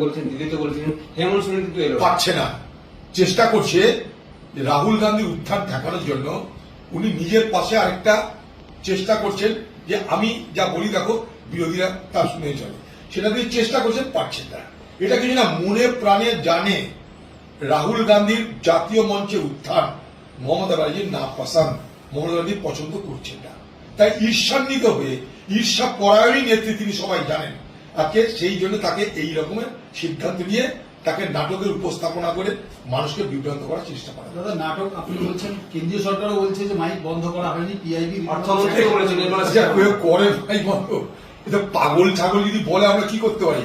বলছেন বলছেন, হেমন্ত সোরেন কিন্তু এলো পাচ্ছে না। চেষ্টা করছে রাহুল গান্ধী উত্থান জন্য। উনি নিজের পাশে আরেকটা চেষ্টা করছেন যে আমি যা বলি দেখো, বিরোধীরা তা শুনে চলে। সেটা দিয়ে চেষ্টা করছেন পাচ্ছেন না। এটা কিছু না, মনে প্রাণে জানে রাহুল গান্ধীর জাতীয় মঞ্চে উত্থান। মমতা ব্যানার্জি না পছন্দ মমতা ব্যানার্জি পছন্দ করছেন না। তাই ঈর্ষান্বিত হয়ে, ঈর্ষা পরায়ণী নেত্রী তিনি সবাই জানেন। আজকে সেই জন্য তাকে এই রকমের সিদ্ধান্ত নিয়ে তাকে নাটকের উপস্থাপনা করে মানুষকে বিভ্রান্ত করার চেষ্টা করা। দাদা নাটক আপনি বলছেন কেন্দ্রীয় সরকারও বলছে যে মাইক বন্ধ করা হয়নি পিআইবি আচ্ছা করে ভাই বন্ধ? এটা পাগল ছাগল যদি বলে আমরা কি করতে পারি?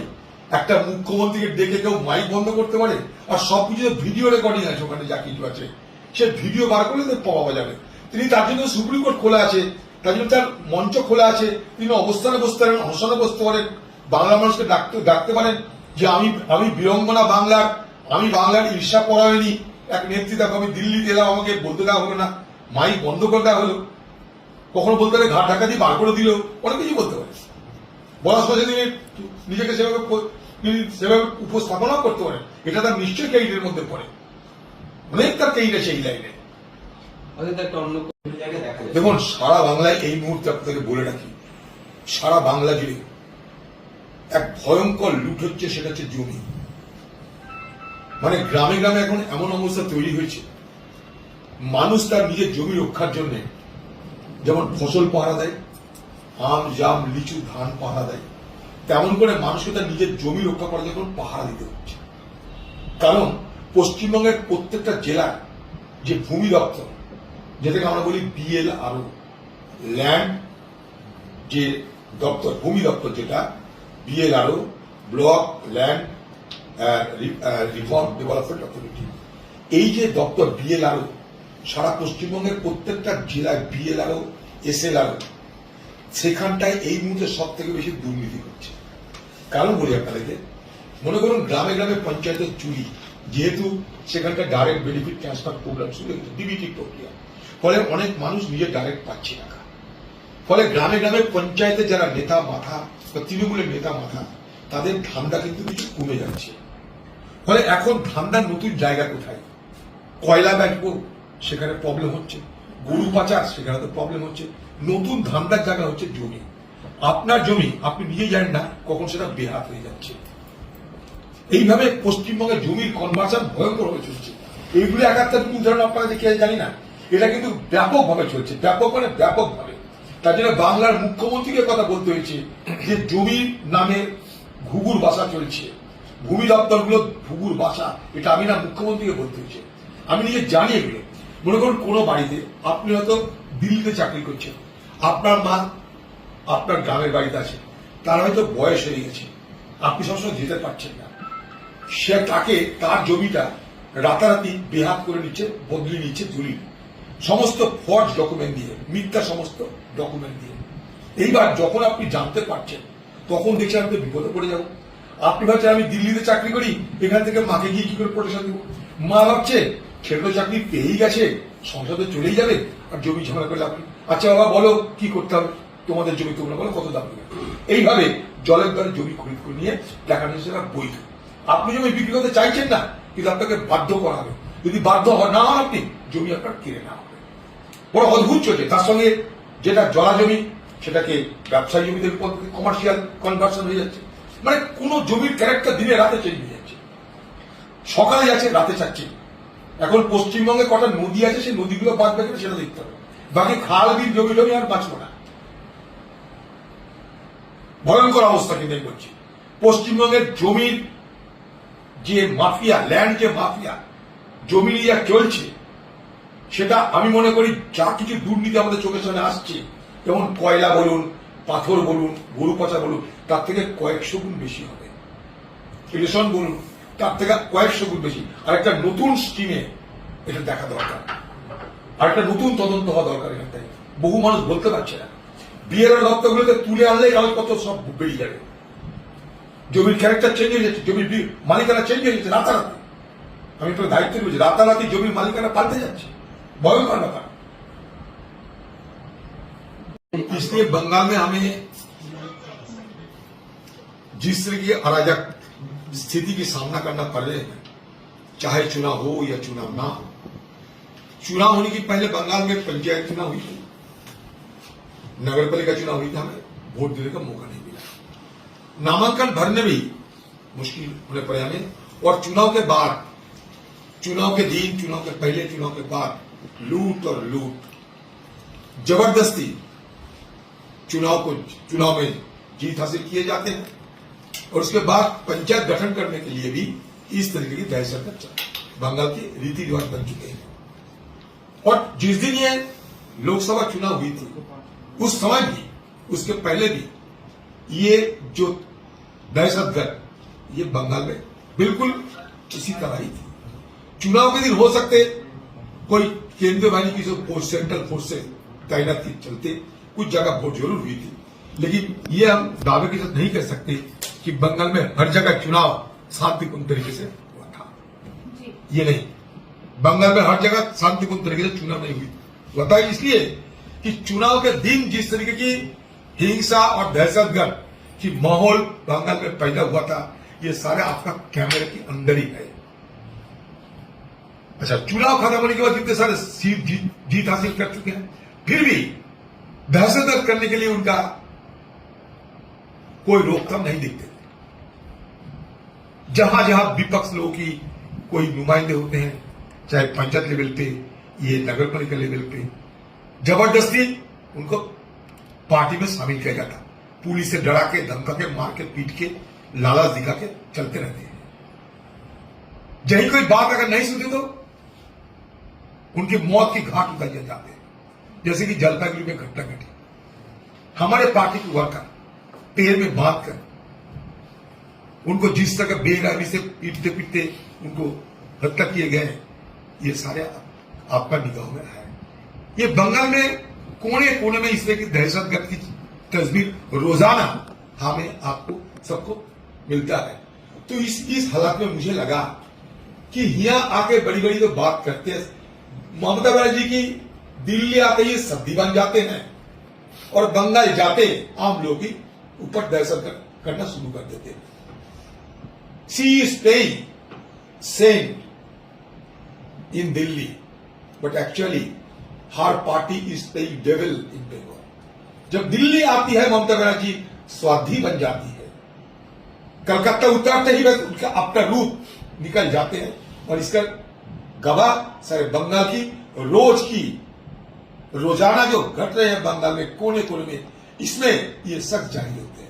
একটা মুখ্যমন্ত্রীকে ডেকে কেউ মাইক বন্ধ করতে পারে? আর সবকিছু ভিডিও রেকর্ডিং আছে ওখানে যা কিছু আছে। সে ভিডিও বার করলে তো পাওয়া যাবে। তিনি তার জন্য সুপ্রিম কোর্ট খোলা আছে তার জন্য তার মঞ্চ খোলা আছে তিনি অবস্থানে বসতে পারেন অনশনে বসতে পারেন। বাংলা মানুষকে ডাকতে ডাকতে পারেন যে আমি আমি বিড়ম্বনা বাংলার আমি বাংলার ঈর্ষা পরায়ণী। এক নেত্রী দেখো আমি দিল্লিতে এলাম আমাকে বলতে দেওয়া হলো না। মাইক বন্ধ করে দেওয়া হলো। কখনো বলতে পারে ঘাট ঢাকা দিয়ে বার করে দিল। অনেক কিছু বলতে পারে। বলার সাথে তিনি নিজেকে সেভাবে তিনি সেভাবে উপস্থাপনাও করতে পারেন এটা তার নিশ্চয়ই ক্যারিয়ারের মধ্যে পড়ে। অনেক তার ক্যারিয়ার সেই লাইনে। যায় দেখুন সারা বাংলায় এই মুহূর্তে আপনাকে বলে রাখি। সারা বাংলা জুড়ে এক ভয়ঙ্কর লুট হচ্ছে, সেটা হচ্ছে জমি। মানে গ্রামে গ্রামে এখন এমন অবস্থা তৈরি হয়েছে। মানুষ তার নিজের জমি রক্ষার জন্য যেমন ফসল পাহারা দেয়, আম, জাম, লিচু, ধান পাহারা দেয়, তেমন করে মানুষকে তার নিজের জমি রক্ষা করার জন্য পাহারা দিতে হচ্ছে। কারণ পশ্চিমবঙ্গের প্রত্যেকটা জেলার যে ভূমি দপ্তর, যেটাকে আমরা বলি বিএল আরও ল্যান্ড যে দপ্তর, ভূমি দপ্তর যেটা BL RO block land reform development authority. এই যে দপ্তর বিএল আরও সারা পশ্চিমবঙ্গের প্রত্যেকটা জেলায় বিএল আরও এসএল আরও সেখানটায় এই মুহূর্তে সব থেকে বেশি দুর্নীতি হচ্ছে। কারণ বলি আপনাদেরকে, মনে করুন গ্রামে গ্রামে পঞ্চায়েতের চুরি, যেহেতু সেখানকার ডাইরেক্ট বেনিফিট ট্রান্সফার প্রোগ্রাম শুরু হয়েছে ডিবিটি প্রক্রিয়া। ফলে অনেক মানুষ নিজে ডাইরেক্ট পাচ্ছে টাকা ফলে গ্রামে গ্রামে পঞ্চায়েতে যারা নেতা মাথা বা তৃণমূলের নেতা মাথা, তাদের ধান্দা কিন্তু কিছু কমে যাচ্ছে। ফলে এখন ধান্দার নতুন জায়গা কোথায়? কয়লা ব্যাংকও সেখানে প্রবলেম হচ্ছে। গরু পাচার, সেখানে তো প্রবলেম হচ্ছে। নতুন ধান্দার জায়গা হচ্ছে জমি। আপনার জমি, আপনি নিজে জানেন না কখন সেটা বেহাত হয়ে যাচ্ছে। এইভাবে পশ্চিমবঙ্গের জমির কনভার্সন ভয়ঙ্কর হয়ে চলছে। এইগুলো এক একটা দুটো উদাহরণ আপনারা দেখে জানি না। এটা কিন্তু ব্যাপকভাবে চলছে। ব্যাপক মানে ব্যাপকভাবে। তার জন্য বাংলার মুখ্যমন্ত্রীকে কথা বলতে হয়েছে যে জমির নামে ঘুঘুর বাসা চলছে। ভূমি দপ্তরগুলো ঘুঘুর বাসা, এটা আমি না মুখ্যমন্ত্রীকে বলতে হয়েছে। আমি নিজে জানি এগুলো। মনে করুন, কোনো বাড়িতে আপনি হয়তো দিল্লিতে চাকরি করছেন, আপনার মা আপনার গ্রামের বাড়িতে আছে, তার হয়তো বয়স হয়ে গেছে, আপনি সবসময় যেতে পারছেন না। সে তাকে, তার জমিটা রাতারাতি বেহাত করে নিচ্ছে, বদলে নিচ্ছে দলিল সমস্ত ফর্জ ডকুমেন্ট দিয়ে, মিথ্যা সমস্ত ডকুমেন্ট দিয়ে। এইবার যখন আপনি জানতে পারছেন, তখন দেখছেন আমি তো বিপদে পড়ে যাব। আপনি ভাবছেন আমি দিল্লিতে চাকরি করি, এখান থেকে মাকে গিয়ে কি করে প্রোটেকশন দেবো? মা ভাবছে ছেলে চাকরি পেয়েই গেছে, সংসদে চলেই যাবে, আর জমি ঝামেলা করে নেই। আচ্ছা বাবা, বলো, কি করতে হবে? তোমাদের জমি তোমরা বলো, কত দাম এইভাবে জলের দরে জমি খরিদ করে নিয়ে টাকা নিয়ে সেটা বৈধ আপনি জমি বিক্রি করতে চাইছেন না, কিন্তু আপনাকে বাধ্য করা হবে। যদি বাধ্য হয় না হন আপনি, জমি আপনার কিনে নেওয়া হবে। বড় অদ্ভুত চলছে তার সঙ্গে যেটা জলা জমি, সেটাকে ব্যবসায়ী জমিতে কমার্শিয়াল কনভার্সন হয়ে যাচ্ছে। মানে কোন জমির ক্যারেক্টার দিনে রাতে চেঞ্জ হয়ে যাচ্ছে। সকালে যাচ্ছে রাতে চাচ্ছে। এখন পশ্চিমবঙ্গে কটা নদী আছে, সেই নদীগুলো বাদ বেঁচে সেটা দেখতে হবে। বাকি খাল, বিল, জমি জমি আর বাঁচবো না। ভয়ঙ্কর অবস্থা কিন্তু বলছি পশ্চিমবঙ্গের জমির যে মাফিয়া ল্যান্ড যে মাফিয়া জমি নিয়ে চলছে, সেটা আমি মনে করি যা কিছু দুর্নীতি আমাদের চোখের সামনে আসছে, যেমন কয়লা বলুন, পাথর বলুন, গরু পচা বলুন, তার থেকে কয়েকশো গুণ বেশি হবে। ইলেকশন বলুন, তার থেকে কয়েকশো গুণ বেশি। আর একটা নতুন স্কিমে এটা দেখা দরকার। আর একটা নতুন তদন্ত হওয়া দরকার এখান থেকে। বহু মানুষ বলতে পারছে না। বিয়ের দপ্তরগুলোতে তুলে আনলেই কাগজপত্র সব বেরিয়ে যাবে। জমির ক্যারেক্টার চেঞ্জ হয়ে যাচ্ছে, জমির মালিকানা চেঞ্জ হয়ে যাচ্ছে রাতারাতি। আমি তো দায়িত্ব বলছি রাতারাতি জমির মালিকানা পাল্টে যাচ্ছে भयंकर बता इसलिए बंगाल में हमें जिस तरह की अराजक स्थिति की सामना करना पड़ रहे हैं चाहे चुनाव हो या चुनाव ना हो चुनाव होने की पहले बंगाल में पंचायत चुनाव हुई थी नगर पालिका चुनाव हुई था हमें वोट देने का मौका नहीं मिला नामांकन भरने भी मुश्किल होने पड़े हमें और चुनाव के बाद चुनाव के दिन, चुनाव के पहले, चुनाव के बाद, लूट और लूट, ज़बरदस्ती चुनाव को, चुनाव में जीत हासिल किए जाते हैं। और उसके बाद पंचायत गठन करने के लिए भी इस तरीके की दहशत बंगाल के रीति रिवाज बन चुके हैं। और जिस दिन ये लोकसभा चुनाव हुई थी, उस समय भी, उसके पहले भी, ये जो दहशतगर्द, ये बंगाल में बिल्कुल इसी तरह ही थी। चुनाव के दिन हो सकते कोई केंद्रीय बाहिनी की जो फोर्स सेंट्रल फोर्स से तैनात थी चलते कुछ जगह वोट ज़रूर हुई थी। लेकिन ये हम दावे के साथ नहीं कह सकते कि बंगाल में हर जगह चुनाव शांतिपूर्ण तरीके से हुआ था। ये नहीं। बंगाल में हर जगह शांतिपूर्ण तरीके से चुनाव नहीं हुई। हुआ था इसलिए कि चुनाव के दिन जिस तरीके की हिंसा और दहशतगर्द की माहौल बंगाल में पैदा हुआ था ये सारे आपका कैमरे के अंदर ही है। अच्छा चुनाव खत्म होने के बाद जितने सारे सीट जीत, हासिल कर चुके हैं फिर भी दहशतगर्द करने के लिए उनका कोई रोकथाम नहीं दिखते। जहाँ जहाँ विपक्ष लोगों की कोई नुमाइंदे होते हैं चाहे पंचायत लेवल पे ये नगर पालिका लेवल पे ज़बरदस्ती उनको पार्टी में शामिल किया जाता। पुलिस से डरा के धमका के मार के पीट के लालच दिखा के चलते रहते हैं। यही कोई बात अगर नहीं सुनते तो उनकी मौत की घाट उतर जाते हैं। जैसे कि जलपाईगुड़ी में घटना घटी। हमारे पार्टी के वर्कर पेड़ में बाँध कर, उनको जिस तरह बेरहमी से पीटते पीटते उनको हत्या किए गए ये सारे आपका निगाह में है। ये बंगाल में, कोने कोने में इस तरह की दहशतगर्द की तस्वीर रोज़ाना हमें आपको, सबको मिलता है। तो इस इस हालात में मुझे लगा कि यहाँ आके बड़ी बड़ी तो बात करते हैं ममता बनर्जी की दिल्ली आते ही सब्ज़ी बन जाते हैं और बंगाल जाते आम लोग की ऊपर दहशत करना शुरू कर देते हैं। She is playing saint in Delhi but actually her party is playing devil in Bengal जब दिल्ली आती है, ममता बनर्जी स्वाधी बन जाती है। कलकत्ता उतरते ही उनका अपना रूप निकल जाते हैं और इसका गवाह सारे बंगाल की रोज की रोज़ाना जो घट रहे हैं बंगाल में कोने कोने में, इसमें ये सख्त जारी होते हैं।